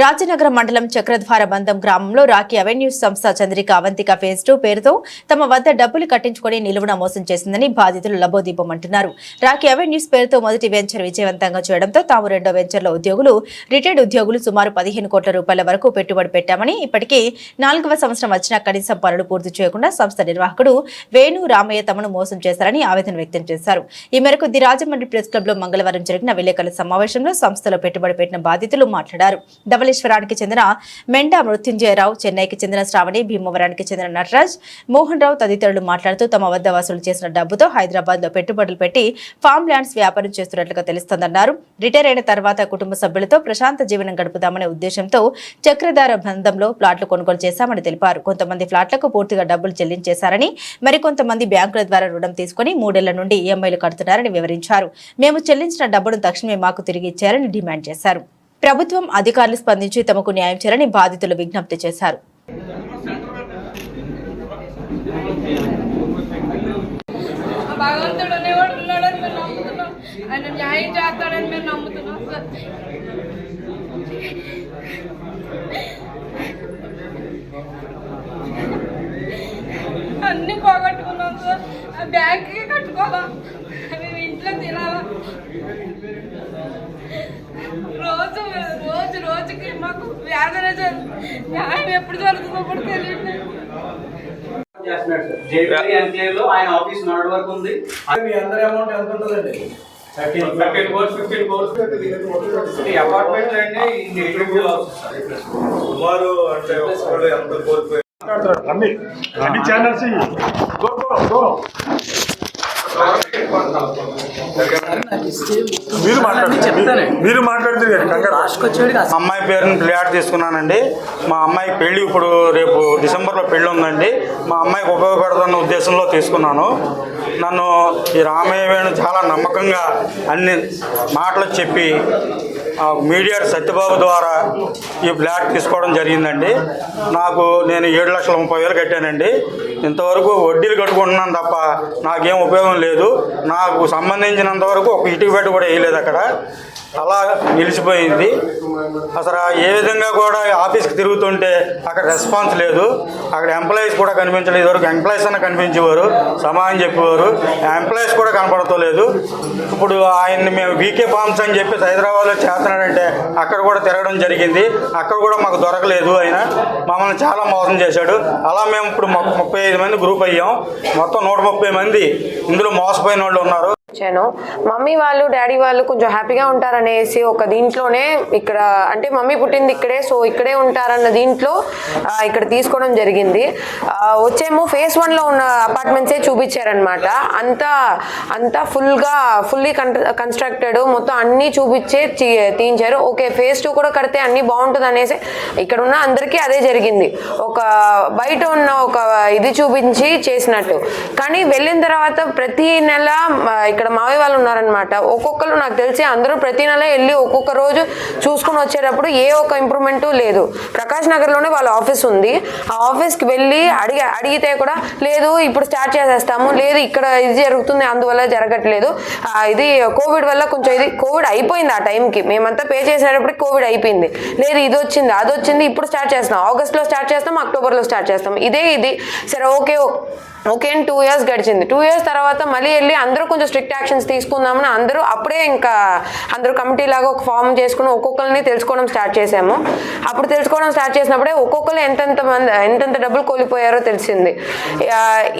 రాజనగరం మండలం చక్రద్వార బంధం గ్రామంలో రాఖీ అవెన్యూస్ సంస్థ చంద్రిక అవంతిక ఫేజ్ టూ పేరుతో తమ వద్ద డబ్బులు కట్టించుకొని నిలువున మోసం చేసిందని బాధితులు లబోదీపం అంటున్నారు. రాఖీ అవెన్యూస్ పేరుతో మొదటి వెంచర్ విజయవంతంగా చేయడంతో తాము రెండో వెంచర్లో ఉద్యోగులు రిటైర్డ్ ఉద్యోగులు సుమారు పదిహేను కోట్ల రూపాయల వరకు పెట్టుబడి పెట్టామని ఇప్పటికీ నాలుగవ సంవత్సరం వచ్చినా కనీసం పనులు పూర్తి చేయకుండా సంస్థ నిర్వాహకుడు వేణు రామయ్య తమను మోసం చేశారని ఆవేదన వ్యక్తం చేశారు. ఈ మేరకు ది రాజమండ్రి ప్రెస్ క్లబ్లో మంగళవారం జరిగిన విలేకరుల సమావేశంలో సంస్థలో పెట్టుబడి పెట్టిన బాధితులు మాట్లాడారు. మహాబలేశ్వరానికి చెందిన మెండా మృత్యుంజయరావు చెన్నైకి చెందిన శ్రావణి భీమవరానికి చెందిన నటరాజ్ మోహన్ రావు తదితరులు మాట్లాడుతూ తమ వద్ద వసూలు చేసిన డబ్బుతో హైదరాబాద్లో పెట్టుబడులు పెట్టి ఫామ్ ల్యాండ్స్ వ్యాపారం చేస్తున్నట్లుగా తెలుస్తోందన్నారు. రిటైర్ అయిన తర్వాత కుటుంబ సభ్యులతో ప్రశాంత జీవనం గడుపుదామనే ఉద్దేశంతో చక్రధార బంధంలో ప్లాట్లు కొనుగోలు చేశామని తెలిపారు. కొంతమంది ఫ్లాట్లకు పూర్తిగా డబ్బులు చెల్లించేశారని మరికొంతమంది బ్యాంకుల ద్వారా రుణం తీసుకుని మూడేళ్ళ నుండి ఈఎంఐలు కడుతున్నారని వివరించారు. మేము చెల్లించిన డబ్బును తక్షణమే మాకు తిరిగి ఇచ్చారని డిమాండ్ చేశారు. ప్రభుత్వం అధికారులు స్పందించి తమకు న్యాయం చేయాలని బాధితులు విజ్ఞప్తి చేశారు. భగవంతుడు అనేవాడు ఉన్నాడని మేము నమ్ముతున్నాం. ఆయన న్యాయం చేస్తాడని మేము నమ్ముతున్నాం సార్. అన్ని పోగొట్టుకున్నాం సార్. బ్యాంక్కి కట్టుకోవాలా? మేము ఇంట్లో తినాలా? రోజు రోజు రోజుకి మాకు వేదన న్యాయం ఎప్పుడు జరుగుతుందో కూడా చేస్తున్నాడు లో ఆయన ఆఫీస్ వరకు ఉంది. మీ అందరి అమౌంట్ ఎంత ఉంటుందండి? కోర్స్ ఫిఫ్టీన్ కోర్స్ అపార్ట్మెంట్ అండి ఇండివిజువల్ హౌసెస్ సార్ సుమారు అంటే ఒకళ్ళు ఎంత కోల్పోయారు? అన్ని అన్ని ఛానల్స్ గో గో గో. మీరు మీరు మాట్లాడుతుంది కంగారు అమ్మాయి పేరుని ఫ్లాట్ తీసుకున్నానండి. మా అమ్మాయి పెళ్ళి ఇప్పుడు రేపు డిసెంబర్లో పెళ్ళి ఉందండి. మా అమ్మాయికి ఉపయోగపడుతున్న ఉద్దేశంలో తీసుకున్నాను. నన్ను ఈ రామయ్య చాలా నమ్మకంగా అన్ని మాటలు చెప్పి ఆ, మీడియా సత్యబాబు ద్వారా ఈ ఫ్లాట్ తీసుకోవడం జరిగిందండి. నాకు నేను ఏడు లక్షల ముప్పై వేలు కట్టానండి. ఇంతవరకు వడ్డీలు కట్టుకుంటున్నాను తప్ప నాకేం ఉపయోగం లేదు. నాకు సంబంధించినంత వరకు ఒక ఇటుక పెట్టు కూడా వేయలేదు అక్కడ. అలా నిలిచిపోయింది. అసలు ఏ విధంగా కూడా ఆఫీస్కి తిరుగుతుంటే అక్కడ రెస్పాన్స్ లేదు. అక్కడ ఎంప్లాయీస్ కూడా కనిపించలేదు. ఇదివరకు ఎంప్లాయీస్ అన్న కనిపించేవారు. సమాధానం చెప్పేవారు. ఎంప్లాయీస్ కూడా కనపడతలేదు. ఇప్పుడు ఆయన్ని మేము వీకే ఫార్మ్స్ అని చెప్పి హైదరాబాద్లో చేస్తున్నాడంటే అక్కడ కూడా తిరగడం జరిగింది. అక్కడ కూడా మాకు దొరకలేదు ఆయన. మమ్మల్ని చాలా మోసం చేశాడు. అలా మేము ఇప్పుడు ముప్పై ఐదు మంది గ్రూప్ అయ్యాం. మొత్తం నూట ముప్పై మంది. ఇందులో మోసపోయిన వాళ్ళు ఉన్నారు. వచ్చాను. మమ్మీ వాళ్ళు డాడీ వాళ్ళు కొంచెం హ్యాపీగా ఉంటారనేసి ఒక దీంట్లోనే ఇక్కడ అంటే మమ్మీ పుట్టింది ఇక్కడే సో ఇక్కడే ఉంటారన్న దీంట్లో ఇక్కడ తీసుకోవడం జరిగింది. వచ్చేమో ఫేస్ వన్లో ఉన్న అపార్ట్మెంట్సే చూపించారనమాట అంతా అంతా ఫుల్గా ఫుల్లీ కన్స్ట్రక్టెడ్ మొత్తం అన్నీ చూపించే తీ- తీయించారు. ఓకే ఫేస్ టూ కూడా కడితే అన్నీ బాగుంటుంది అనేసి ఇక్కడ ఉన్న అందరికీ అదే జరిగింది. ఒక బయట ఉన్న ఒక ఇది చూపించి చేసినట్టు. కానీ వెళ్ళిన తర్వాత ప్రతి నెల ఇక్కడ మావయ్య వాళ్ళు ఉన్నారనమాట ఒక్కొక్కరు నాకు తెలిసి అందరూ ప్రతి నెల వెళ్ళి ఒక్కొక్క రోజు చూసుకుని వచ్చేటప్పుడు ఏ ఒక్క ఇంప్రూవ్మెంట్ లేదు. ప్రకాష్ నగర్లోనే వాళ్ళ ఆఫీస్ ఉంది. ఆ ఆఫీస్కి వెళ్ళి అడిగి అడిగితే కూడా లేదు ఇప్పుడు స్టార్ట్ చేసేస్తాము లేదు ఇక్కడ ఇది జరుగుతుంది అందువల్ల జరగట్లేదు. ఇది కోవిడ్ వల్ల కొంచెం ఇది కోవిడ్ అయిపోయింది ఆ టైంకి. మేమంతా పే చేసేటప్పటికి కోవిడ్ అయిపోయింది. లేదు ఇది వచ్చింది అది వచ్చింది ఇప్పుడు స్టార్ట్ చేస్తాం ఆగస్ట్లో స్టార్ట్ చేస్తాం అక్టోబర్లో స్టార్ట్ చేస్తాం. ఇదే ఇది. సరే ఓకే ఓకే టూ ఇయర్స్ గడిచింది. టూ ఇయర్స్ తర్వాత మళ్ళీ వెళ్ళి అందరూ కొంచెం స్ట్రిక్ట్ యాక్షన్స్ తీసుకుందామని అందరూ అప్పుడే ఇంకా అందరూ కమిటీ లాగా ఒక ఫామ్ చేసుకుని ఒక్కొక్కరిని తెలుసుకోవడం స్టార్ట్ చేసాము అప్పుడు తెలుసుకోవడం స్టార్ట్ చేసినప్పుడే ఒక్కొక్కరు ఎంతెంత మంది ఎంతెంత డబ్బులు కోల్పోయారో తెలిసింది.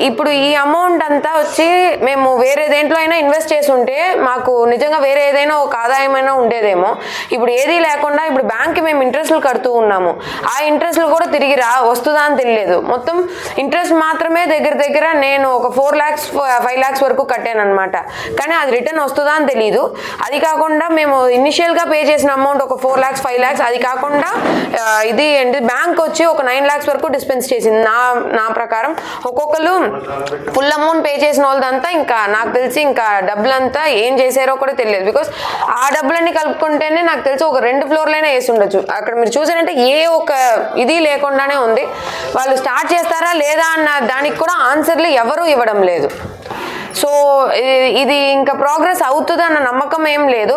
ఇప్పుడు ఈ అమౌంట్ అంతా వచ్చి మేము వేరే దేంట్లో అయినా ఇన్వెస్ట్ చేసి ఉంటే మాకు నిజంగా వేరే ఏదైనా ఒక ఆదాయమైనా ఉండేదేమో. ఇప్పుడు ఏదీ లేకుండా ఇప్పుడు బ్యాంక్కి మేము ఇంట్రెస్ట్లు కడుతూ ఉన్నాము. ఆ ఇంట్రెస్ట్లు కూడా తిరిగి రా వస్తుందా అని తెలియలేదు. మొత్తం ఇంట్రెస్ట్ మాత్రమే దగ్గర దగ్గర దగ్గర నేను ఒక ఫోర్ ల్యాక్స్ ఫైవ్ ల్యాక్స్ వరకు కట్టాను అనమాట కానీ అది రిటర్న్ వస్తుందా అని తెలియదు అది కాకుండా మేము ఇనిషియల్గా పే చేసిన అమౌంట్ ఒక ఫోర్ ల్యాక్స్ ఫైవ్ ల్యాక్స్ అది కాకుండా ఇది ఏంటి బ్యాంక్ వచ్చి ఒక నైన్ ల్యాక్స్ వరకు డిస్పెన్స్ చేసింది. నా నా ప్రకారం ఒక్కొక్కరు ఫుల్ అమౌంట్ పే చేసిన వాళ్ళదంతా ఇంకా నాకు తెలిసి ఇంకా డబ్బులంతా ఏం చేశారో కూడా తెలియదు. బికాస్ ఆ డబ్బులన్నీ కలుపుకుంటేనే నాకు తెలిసి ఒక రెండు ఫ్లోర్లైనా వేసి ఉండొచ్చు. అక్కడ మీరు చూసారంటే ఏ ఒక ఇది లేకుండానే ఉంది. వాళ్ళు స్టార్ట్ చేస్తారా లేదా అన్న దానికి కూడా ఆన్సర్లు ఎవరు ఇవ్వడం లేదు. సో ఇది ఇంకా ప్రోగ్రెస్ అవుతుంది అన్న నమ్మకం ఏం లేదు.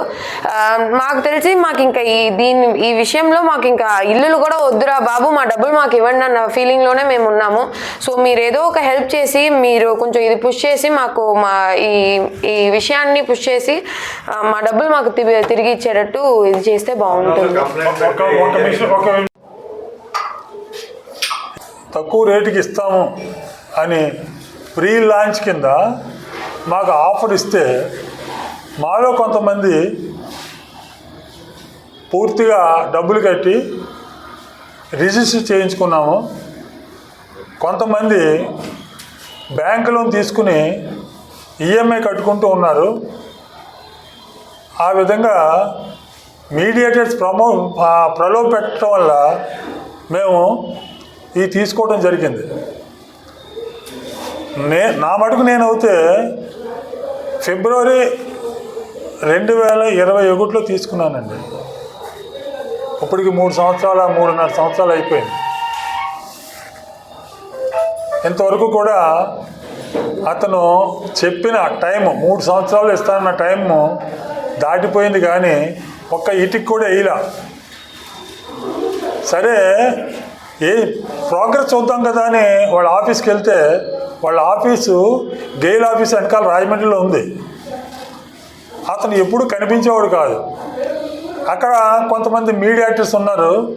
మాకు తెలిసి మాకు ఇంకా ఈ దీని ఈ విషయంలో మాకు ఇంకా ఇల్లులు కూడా వద్దురా బాబు మా డబ్బులు మాకు ఇవ్వండి అన్న ఫీలింగ్లోనే మేము ఉన్నాము. సో మీరు ఏదో ఒక హెల్ప్ చేసి మీరు కొంచెం ఇది పుష్ చేసి మాకు మా ఈ ఈ విషయాన్ని పుష్ చేసి మా డబ్బులు మాకు తి- తిరిగి ఇచ్చేటట్టు ఇది చేస్తే బాగుంటుంది. తక్కువ రేటుకి ఇస్తాము. అని ప్రీ లాంచ్ కింద మాకు ఆఫర్ ఇస్తే మాలో కొంతమంది పూర్తిగా డబ్బులు కట్టి రిజిస్టర్ చేయించుకున్నాము. కొంతమంది బ్యాంక్ లోన్ తీసుకుని ఈఎంఐ కట్టుకుంటూ ఉన్నారు. ఆ విధంగా మీడియేటర్స్ ప్రమో ప్రలోభ పెట్టడం వల్ల మేము ఇది తీసుకోవడం జరిగింది. నే నా మటుకు నేను అయితే ఫిబ్రవరి రెండు వేల ఇరవై ఒకటిలో తీసుకున్నానండి. ఇప్పటికి మూడు సంవత్సరాల మూడున్నర సంవత్సరాలు అయిపోయింది. ఇంతవరకు కూడా అతను చెప్పిన టైం మూడు సంవత్సరాలు ఇస్తానన్న టైము దాటిపోయింది కానీ ఒక్క ఇటుకి కూడా వేయలా. సరే ఏ ప్రోగ్రెస్ చూద్దాం కదా అని వాళ్ళ ఆఫీస్కి వెళ్తే వాళ్ళ ఆఫీసు గెయిల్ ఆఫీస్ వెనకాల రాజమండ్రిలో ఉంది. అతను ఎప్పుడు కనిపించేవాడు కాదు. అక్కడ కొంతమంది మీడియాటర్స్ ఉన్నారు.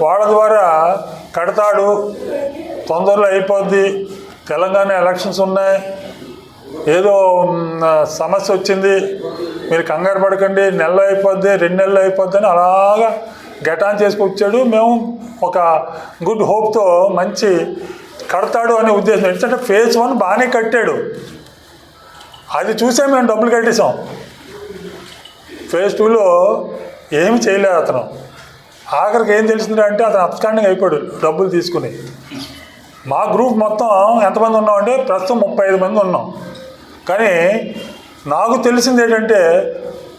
వాళ్ళ ద్వారా కడతాడు. తొందరలో అయిపోద్ది. తెలంగాణ ఎలక్షన్స్ ఉన్నాయి. ఏదో సమస్య వచ్చింది. మీరు కంగారు పడకండి. నెలలో అయిపోద్ది రెండు నెలలు అయిపోద్ది అని అలాగా గెటాన్ చేసుకొచ్చాడు. మేము ఒక గుడ్ హోప్తో మంచి కడతాడు అనే ఉద్దేశం. ఎందుకంటే ఫేజ్ వన్ బాగానే కట్టాడు. అది చూసే మేము డబ్బులు కట్టేసాం ఫేజ్ టూలో ఏమి చేయలేదు అతను. ఆఖరికి ఏం తెలిసింది అంటే అతను అప్స్టాండింగ్ అయిపోయాడు డబ్బులు తీసుకుని. మా గ్రూప్ మొత్తం ఎంతమంది ఉన్నామంటే ప్రస్తుతం ముప్పై ఐదు మంది ఉన్నాం. కానీ నాకు తెలిసింది ఏంటంటే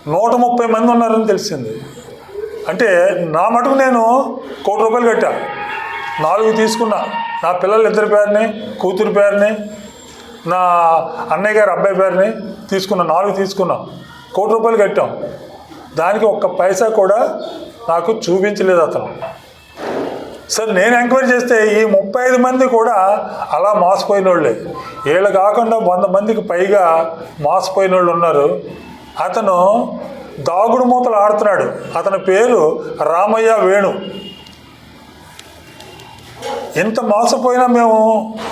నూట ముప్పై మంది ఉన్నారని తెలిసింది. అంటే నా మటుకు నేను కోటి రూపాయలు కట్టా. నాలుగు తీసుకున్నా. నా పిల్లలు ఇద్దరి పేరుని కూతురు పేరుని నా అన్నయ్య గారి అబ్బాయి పేరుని తీసుకున్నాం నాలుగు తీసుకున్నాం. కోటి రూపాయలు కట్టాం. దానికి ఒక్క పైసా కూడా నాకు చూపించలేదు అతను. సార్ నేను ఎంక్వైరీ చేస్తే ఈ ముప్పై ఐదు మంది కూడా అలా మోసపోయిన వాళ్ళే వీళ్ళు కాకుండా వంద మందికి పైగా మోసపోయిన వాళ్ళు ఉన్నారు. అతను దాగుడు మూతలు ఆడుతున్నాడు. అతని పేరు రామయ్య వేణు. ఇంత మోసపోయినా మేము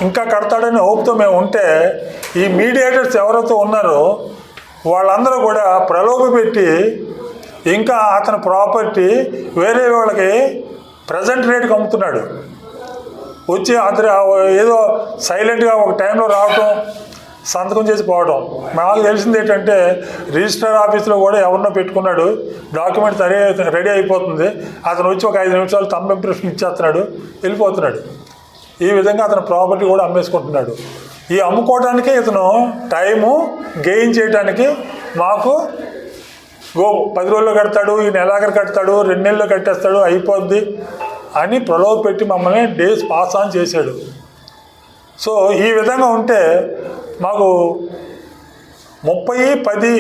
ఇంకా కడతాడని హోప్తో మేము ఉంటే ఈ మీడియేటర్స్ ఎవరైతే ఉన్నారో వాళ్ళందరూ కూడా ప్రలోభ పెట్టి ఇంకా అతని ప్రాపర్టీ వేరే వాళ్ళకి ప్రజెంట్ రేట్కి అమ్ముతున్నాడు. వచ్చి అతను ఏదో సైలెంట్గా ఒక టైంలో రావటం సంతకం చేసి పోవడం నాకు తెలిసింది ఏంటంటే రిజిస్టర్ ఆఫీస్లో కూడా ఎవరినో పెట్టుకున్నాడు డాక్యుమెంట్ సరే రెడీ అయిపోతుంది. అతను వచ్చి ఒక ఐదు నిమిషాలు తమ్ ఇంప్రెషన్ ఇచ్చేస్తున్నాడు వెళ్ళిపోతున్నాడు. ఈ విధంగా అతను ప్రాపర్టీ కూడా అమ్మేసుకుంటున్నాడు. ఈ అమ్ముకోవడానికి ఇతను టైము గెయిన్ చేయడానికి మాకు గో పది రోజుల్లో కడతాడు ఈ నెలాఖరు కడతాడు రెండు నెలల్లో కట్టేస్తాడు అయిపోద్ది అని ప్రలోభ పెట్టి మమ్మల్ని డేస్ పాస్ ఆన్ చేశాడు. సో ఈ విధంగా ఉంటే మాకు ముప్పై పది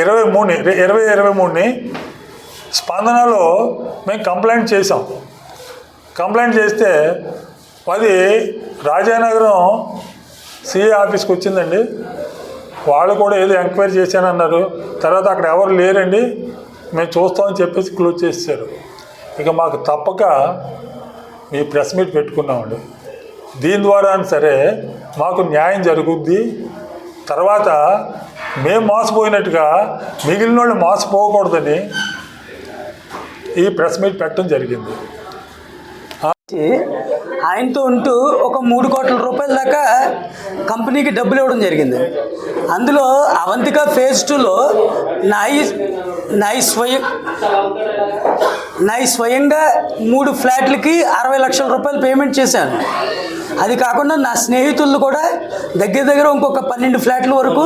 ఇరవై మూడుని ఇరవై ఇరవై మూడుని స్పందనలో మేము కంప్లైంట్ చేసాం కంప్లైంట్ చేస్తే అది రాజానగరం సిఏ ఆఫీస్కి వచ్చిందండి. వాళ్ళు కూడా ఏదో ఎంక్వైరీ చేశానన్నారు. తర్వాత అక్కడ ఎవరు లేరండి. మేము చూస్తామని చెప్పేసి క్లోజ్ చేశారు ఇక మాకు తప్పక మీ ప్రెస్ మీట్ పెట్టుకున్నామండి. దీని ద్వారా సరే మాకు న్యాయం జరుగుద్ది. తర్వాత మేము మోసపోయినట్టుగా మిగిలిన వాళ్ళు మోసపోకూడదని ఈ ప్రెస్ మీట్ పెట్టడం జరిగింది. ఆయనతో ఉంటూ ఒక మూడు కోట్ల రూపాయల దాకా కంపెనీకి డబ్బులు ఇవ్వడం జరిగింది. అందులో అవంతిక ఫేజ్ టూలో నాయి నాయి స్వయం నాయి స్వయంగా మూడు ఫ్లాట్లకి అరవై లక్షల రూపాయలు పేమెంట్ చేశాను అది కాకుండా నా స్నేహితులు కూడా దగ్గర దగ్గర ఇంకొక పన్నెండు ఫ్లాట్ల వరకు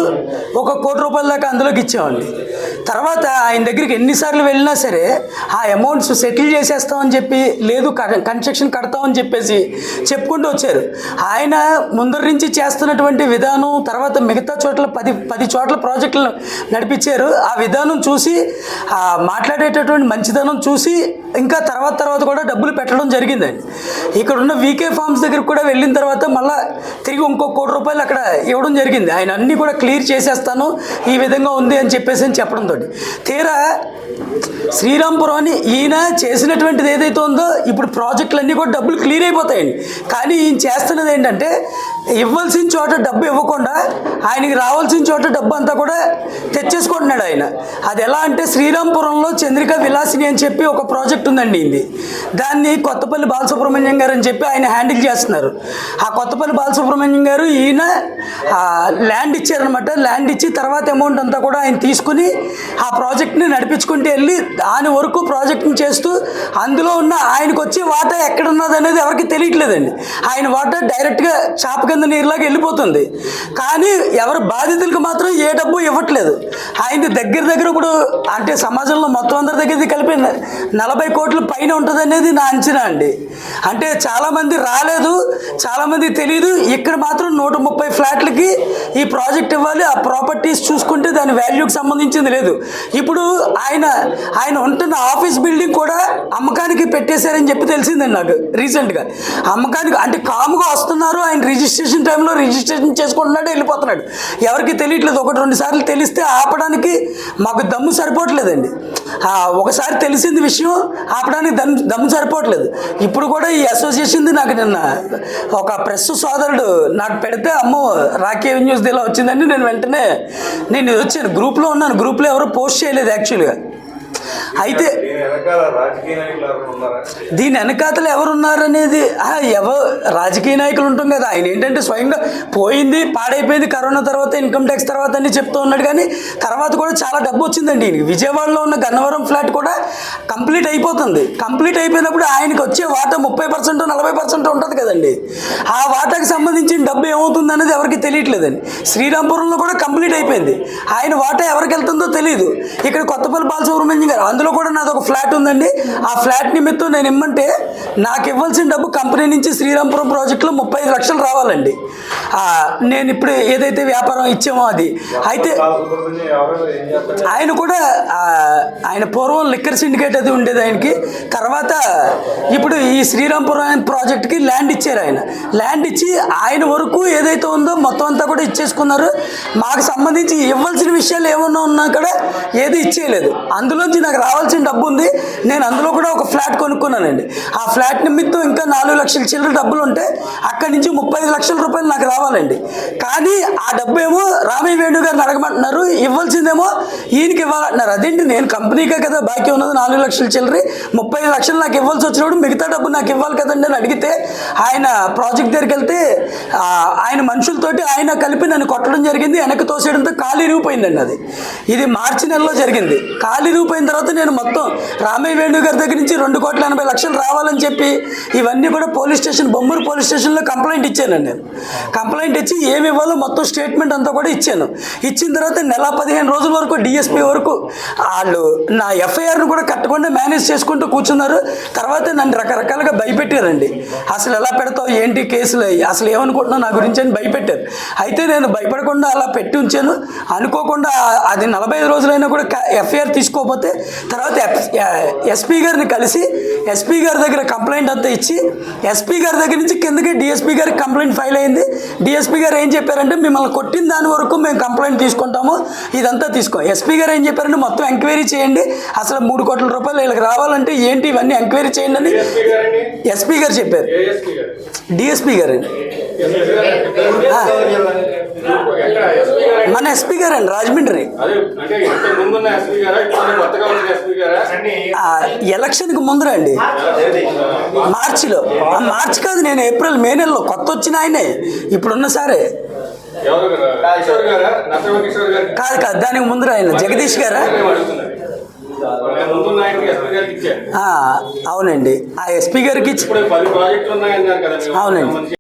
ఒక కోటి రూపాయల దాకా అందులోకి ఇచ్చామండి తర్వాత ఆయన దగ్గరికి ఎన్నిసార్లు వెళ్ళినా సరే ఆ అమౌంట్స్ సెటిల్ చేసేస్తామని చెప్పి లేదు కన్స్ట్రక్షన్ కడతామని చెప్పేసి చెప్పుకుంటూ వచ్చారు. ఆయన ముందర నుంచి చేస్తున్నటువంటి విధానం తర్వాత మిగతా చోట్ల పది పది చోట్ల ప్రాజెక్టులు నడిపించారు. ఆ విధానం చూసి మాట్లాడేటటువంటి మంచిదనం చూసి ఇంకా తర్వాత తర్వాత కూడా డబ్బులు పెట్టడం జరిగిందండి ఇక్కడ ఉన్న వీకే ఫార్మ్స్ దగ్గరికి కూడా వెళ్ళిన తర్వాత మళ్ళీ తిరిగి ఇంకో కోటి రూపాయలు అక్కడ ఇవ్వడం జరిగింది. ఆయన అన్నీ కూడా క్లియర్ చేసేస్తాను ఈ విధంగా ఉంది అని చెప్పేసి అని చెప్పడంతో తీరా శ్రీరాంపురం అని ఈయన చేసినటువంటిది ఏదైతే ఉందో ఇప్పుడు ప్రాజెక్టులన్నీ కూడా డబ్బులు క్లియర్ అయిపోతాయండి. కానీ ఈయన చేస్తున్నది ఏంటంటే ఇవ్వాల్సిన చోట డబ్బు ఇవ్వకుండా ఆయనకి రావాల్సిన చోట డబ్బు అంతా కూడా అన్నాడు ఆయన. అది ఎలా అంటే శ్రీరాంపురంలో చంద్రిక విలాసిని అని చెప్పి ఒక ప్రాజెక్ట్ ఉందండి ఇది. దాన్ని కొత్తపల్లి బాలసుబ్రహ్మణ్యం గారు అని చెప్పి ఆయన హ్యాండిల్ చేస్తున్నారు. ఆ కొత్తపల్లి బాలసుబ్రహ్మణ్యం గారు ఈయన ల్యాండ్ ఇచ్చారనమాట ల్యాండ్ ఇచ్చి తర్వాత అమౌంట్ అంతా కూడా ఆయన తీసుకుని ఆ ప్రాజెక్ట్ని నడిపించుకుంటూ వెళ్ళి దాని వరకు ప్రాజెక్ట్ని చేస్తూ అందులో ఉన్న ఆయనకు వచ్చే వాటా ఎక్కడ ఉన్నది అనేది ఎవరికి తెలియట్లేదండి. ఆయన వాటా డైరెక్ట్గా చాప కింద నీరులాగా వెళ్ళిపోతుంది. కానీ ఎవరు బాధితులకు మాత్రం ఏ డబ్బు ఇవ్వట్లేదు. ఆయన దగ్గర దగ్గర ఇప్పుడు అంటే సమాజంలో మొత్తం అందరి దగ్గర కలిపి నలభై కోట్ల పైన ఉంటుంది అనేది నా అంచనా అండి. అంటే చాలామంది రాలేదు చాలామంది తెలియదు ఇక్కడ మాత్రం నూట ముప్పై ఫ్లాట్లకి ఈ ప్రాజెక్ట్ ఇవ్వాలి. ఆ ప్రాపర్టీస్ చూసుకుంటే దాని వాల్యూకి సంబంధించింది లేదు. ఇప్పుడు ఆయన ఆయన ఉంటున్న ఆఫీస్ బిల్డింగ్ కూడా అమ్మకానికి పెట్టేశారని చెప్పి తెలిసిందండి నాకు రీసెంట్గా. అమ్మకానికి అంటే కాముగా వస్తున్నారు. ఆయన రిజిస్ట్రేషన్ టైంలో రిజిస్ట్రేషన్ చేసుకుంటున్నాడు వెళ్ళిపోతున్నాడు. ఎవరికి తెలియట్లేదు. ఒకటి రెండు సార్లు తెలిస్తే ఆపడానికి మాకు దమ్ము సరిపోవట్లేదండి. ఒకసారి తెలిసింది విషయం ఆపడానికి దమ్ దమ్ము సరిపోవట్లేదు. ఇప్పుడు కూడా ఈ అసోసియేషన్ది నాకు నిన్న ఒక ప్రెస్ సోదరుడు నాకు పెడితే అమ్మో రాకే న్యూస్ ఇలా వచ్చిందండి నేను వెంటనే నేను వచ్చాను. గ్రూప్లో ఉన్నాను. గ్రూప్లో ఎవరు పోస్ట్ చేయలేదు యాక్చువల్గా అయితే దీని వెనకాతలు ఎవరున్నారనేది ఆ, ఎవ రాజకీయ నాయకులు ఉంటాం కదా. ఆయన ఏంటంటే స్వయంగా పోయింది పాడైపోయింది కరోనా తర్వాత ఇన్కమ్ ట్యాక్స్ తర్వాత అని చెప్తూ ఉన్నాడు. కానీ తర్వాత కూడా చాలా డబ్బు వచ్చిందండి. ఈయనకి విజయవాడలో ఉన్న గన్నవరం ఫ్లాట్ కూడా కంప్లీట్ అయిపోతుంది. కంప్లీట్ అయిపోయినప్పుడు ఆయనకి వచ్చే వాటా ముప్పై పర్సెంట్ నలభై పర్సెంట్ ఉంటుంది కదండి. ఆ వాటాకి సంబంధించిన డబ్బు ఏమవుతుంది అనేది ఎవరికి తెలియట్లేదండి. శ్రీరాంపురంలో కూడా కంప్లీట్ అయిపోయింది. ఆయన వాటా ఎవరికి వెళ్తుందో తెలియదు ఇక్కడ కొత్తపల్లి బాలసుబ్రహ్మణ్యం గారు అందులో కూడా నాది ఒక ఫ్లాట్ ఉందండి. ఆ ఫ్లాట్ నిమిత్తం నేను ఇమ్మంటే నాకు ఇవ్వాల్సిన డబ్బు కంపెనీ నుంచి శ్రీరాంపురం ప్రాజెక్టులో ముప్పై ఐదు లక్షలు రావాలండి. నేను ఇప్పుడు ఏదైతే వ్యాపారం ఇచ్చామో అది. అయితే ఆయన కూడా ఆయన పూర్వం లిక్కర్ సిండికేట్ అది ఉండేది ఆయనకి. తర్వాత ఇప్పుడు ఈ శ్రీరాంపురం ప్రాజెక్ట్కి ల్యాండ్ ఇచ్చారు ఆయన. ల్యాండ్ ఇచ్చి ఆయన వరకు ఏదైతే ఉందో మొత్తం అంతా కూడా ఇచ్చేసుకున్నారు. మాకు సంబంధించి ఇవ్వాల్సిన విషయాలు ఏమన్నా ఉన్నా కూడా ఏది ఇచ్చేయలేదు. అందులోంచి నాకు రావాల్సిన డబ్బు ఉంది నేను అందులో కూడా ఒక ఫ్లాట్ కొనుక్కున్నానండి. ఆ ఫ్లాట్ నిమిత్తం ఇంకా నాలుగు లక్షల చిల్లర డబ్బులు ఉంటే అక్కడి నుంచి ముప్పై లక్షల రూపాయలు నాకు రావాలండి. కానీ ఆ డబ్బు ఏమో రామయ్య వేణు గారిని అడగమంటున్నారు ఇవ్వాల్సిందేమో ఈయనకి ఇవ్వాలంటున్నారు. అదేంటి నేను కంపెనీకే కదా బాకీ ఉన్నది నాలుగు లక్షల చిల్లరి ముప్పై లక్షలు నాకు ఇవ్వాల్సి వచ్చినప్పుడు మిగతా డబ్బు నాకు ఇవ్వాలి కదండి అని అడిగితే ఆయన ప్రాజెక్ట్ దగ్గరికి వెళ్తే ఆయన మనుషులతోటి ఆయన కలిపి నన్ను కొట్టడం జరిగింది వెనక్కి తోసేయడంతో ఖాళీ ఇరిగిపోయిందండి అది. ఇది మార్చి నెలలో జరిగింది. ఖాళీ ఇరిగిపోయిన తర్వాత నేను మొత్తం రామయ్య వేణు గారి దగ్గర నుంచి రెండు కోట్ల ఎనభై లక్షలు రావాలని చెప్పి ఇవన్నీ కూడా పోలీస్ స్టేషన్ బొమ్మూరు పోలీస్ స్టేషన్లో కంప్లైంట్ ఇచ్చానండి నేను. కంప్లైంట్ ఇచ్చి ఏమి ఇవ్వాలో మొత్తం స్టేట్మెంట్ అంతా కూడా ఇచ్చాను. ఇచ్చిన తర్వాత నెల పదిహేను రోజుల వరకు డిఎస్పీ వరకు వాళ్ళు నా ఎఫ్ఐఆర్ను కూడా కట్టకుండా మేనేజ్ చేసుకుంటూ కూర్చున్నారు. తర్వాత నన్ను రకరకాలుగా భయపెట్టారండి. అసలు ఎలా పెడతావు? ఏంటి కేసులు? అయ్యి అసలు ఏమనుకుంటున్నావు నా గురించి అని భయపెట్టారు. అయితే నేను భయపడకుండా అలా పెట్టి ఉంచాను. అనుకోకుండా అది నలభై ఐదు రోజులైనా కూడా ఎఫ్ఐఆర్ తీసుకోకపోతే తర్వాత ఎస్పీ గారిని కలిసి ఎస్పీ గారి దగ్గర కంప్లైంట్ అంతా ఇచ్చి ఎస్పీ గారి దగ్గర నుంచి కిందకి డిఎస్పీ గారికి కంప్లైంట్ ఫైల్ అయింది. డిఎస్పీ గారు ఏం చెప్పారంటే మిమ్మల్ని కొట్టిన దాని వరకు మేము కంప్లైంట్ తీసుకుంటాము. ఇదంతా తీసుకో. ఎస్పీ గారు ఏం చెప్పారంటే మొత్తం ఎంక్వైరీ చేయండి. అసలు మూడు కోట్ల రూపాయలు వీళ్ళకి రావాలంటే ఏంటి? ఇవన్నీ ఎంక్వైరీ చేయండి అని ఎస్పీ గారు చెప్పారు. డిఎస్పీ గారు అండి మన ఎస్పీ గారు అండి రాజమండ్రి. ఎలక్షన్కి ముందర అండి. మార్చిలో. ఆ, మార్చి కాదు నేను ఏప్రిల్ మే నెలలో కొత్త వచ్చిన ఆయనే. ఇప్పుడున్న సారే. కాదు కాదు దానికి ముందర ఆయన. జగదీష్ గారా? అవునండి. ఆ ఎస్పీ గారికి అవునండి.